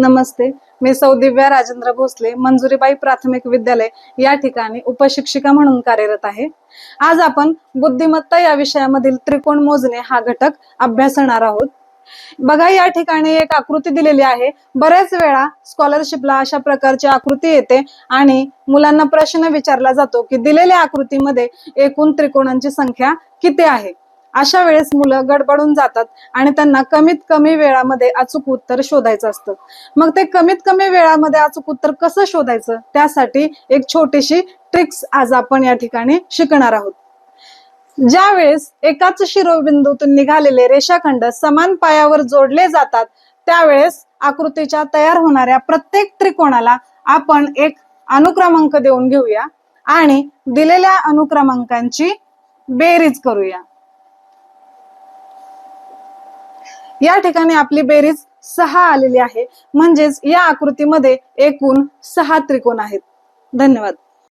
नमस्ते. मी सौ दिव्या राजेंद्र भोसले मंजुरीबाई प्राथमिक विद्यालय या ठिकाणी उपशिक्षिका म्हणून कार्यरत आहे. आज आपण बुद्धिमत्ता या विषयामधील त्रिकोण मोजणे हा घटक अभ्यासणार आहोत. बघा या ठिकाणी एक आकृती दिलेली आहे. बऱ्याच वेळा स्कॉलरशिपला अशा प्रकारची आकृती येते आणि मुलांना प्रश्न विचारला जातो की दिलेल्या आकृतीमध्ये एकूण त्रिकोणांची संख्या किती आहे? अशा वेळेस मुलं गडबडून जातात आणि त्यांना कमीत कमी वेळामध्ये अचूक उत्तर शोधायचं असतं. मग ते कमीत कमी वेळामध्ये अचूक उत्तर कसं शोधायचं? त्यासाठी एक छोटीशी ट्रिक्स आज आपण या ठिकाणी शिकणार आहोत. ज्या वेळेस एकाच शिरोबिंदूतून निघालेले रेषाखंड समान पायावर जोडले जातात त्यावेळेस आकृतीच्या तयार होणाऱ्या प्रत्येक त्रिकोणाला आपण एक अनुक्रमांक देऊन घेऊया आणि दिलेल्या अनुक्रमांकांची बेरीज करूया. या ठिकाणी आपली बेरीज सहा आलेली आहे. म्हणजेच या आकृतीमध्ये एकूण सहा त्रिकोण आहेत. धन्यवाद.